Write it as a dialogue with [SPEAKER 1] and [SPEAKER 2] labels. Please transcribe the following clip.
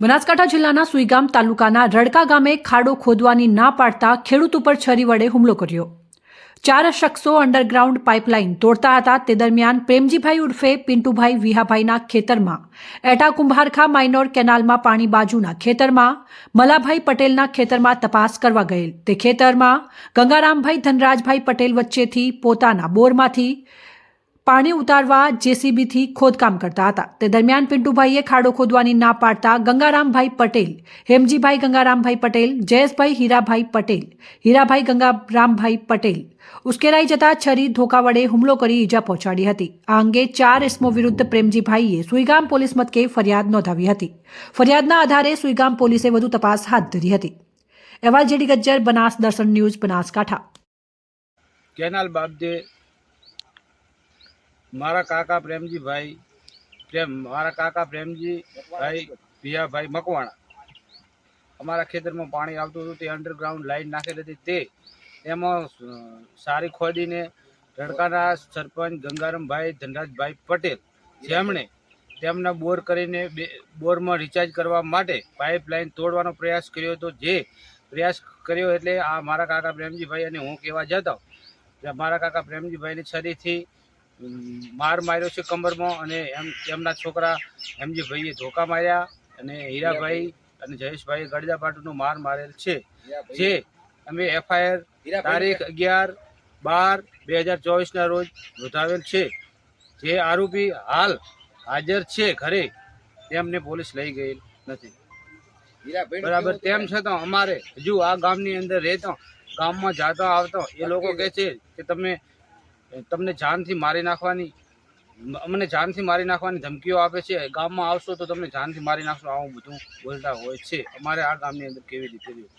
[SPEAKER 1] બનાસકાંઠા જિલ્લાના સુઈગામ તાલુકાના રડકા ગામે ખાડો ખોદવાની ના પાડતા ખેડૂત ઉપર છરી વડે હુમલો કર્યો. ચાર શખ્સો અંડરગ્રાઉન્ડ પાઇપલાઇન તોડતા હતા. તે દરમિયાન પ્રેમજીભાઈ ઉર્ફે પિન્ટુભાઈ વિહાભાઈના ખેતરમાં એટા કુંભારખા માઇનોર કેનાલમાં પાણી બાજુના ખેતરમાં, મલાભાઈ પટેલના ખેતરમાં તપાસ કરવા ગયેલ. તે ખેતરમાં ગંગારામભાઈ ધનરાજભાઈ પટેલ વચ્ચેથી પોતાના બોરમાંથી પાણી ઉતારવા જેસીબીથી ખોદકામ કરતા હતા. તે દરમિયાન પિન્ટુભાઈએ ખાડો ખોદવાની ના પાડતા ગંગારામભાઈ પટેલ, હેમજીભાઈ ગંગારામભાઈ પટેલ, જયેશભાઈ હીરાભાઈ પટેલ, હીરાભાઈ ગંગારામભાઈ પટેલ ઉશ્કેરાઈ જતા છરી ધોકા વડે હુમલો કરી ઈજા પહોંચાડી હતી. આ અંગે ચાર ઇસમો વિરુદ્ધ પ્રેમજીભાઈએ સુઈગામ પોલીસ મથકે ફરિયાદ નોંધાવી હતી. ફરિયાદના આધારે સુઈગામ પોલીસે વધુ તપાસ હાથ ધરી હતી. અહેવાલ જેડી ગજ્જર, બનાસ દર્શન ન્યૂઝ, બનાસકાંઠા.
[SPEAKER 2] કેનાલ બાબતે મારા કાકા પ્રેમજીભાઈ, પ્રેમ, મારા કાકા પ્રેમજીભાઈ, ભિયાભાઈ મકવાણા. અમારા ખેતરમાં પાણી આવતું હતું, તે અંડરગ્રાઉન્ડ લાઈન નાખેલી હતી. તે, એમાં સારી ખોદીને રડકાના સરપંચ ગંગારામભાઈ, ધનરાજભાઈ પટેલ જેમણે તેમના બોર કરીને બે, બોરમાં રિચાર્જ કરવા માટે પાઇપલાઇન તોડવાનો પ્રયાસ કર્યો હતો. જે પ્રયાસ કર્યો એટલે આ મારા કાકા પ્રેમજીભાઈ અને હું કહેવા જતો મારા કાકા પ્રેમજીભાઈની છરીથી માર માર્યો છે કમરમાં અને એમ એમના છોકરા એમજીભાઈએ ધોકા માર્યા અને હીરાભાઈ અને જયેશભાઈએ ગળદા પાટુનો માર મારેલ છે. જે અમે એફઆઈઆર તારીખ અગિયાર બાર બે હજાર ચોવીસના રોજ નોંધાવેલ છે. જે આરોપી હાલ હાજર છે ઘરે તેમને પોલીસ લઈ ગઈ નથી. બરાબર તેમ છતાં અમારે હજુ આ ગામની અંદર રહેતો ગામમાં જાતો આવતો એ લોકો કહે છે કે તમે તમને જાનથી મારી નાખવાની, અમને જાનથી મારી નાખવાની ધમકીઓ આપે છે. ગામમાં આવશો તો તમને જાનથી મારી નાખશો. આવું બધું બોલતા હોય છે. અમારે આ ગામની અંદર કેવી રીતે રહેવું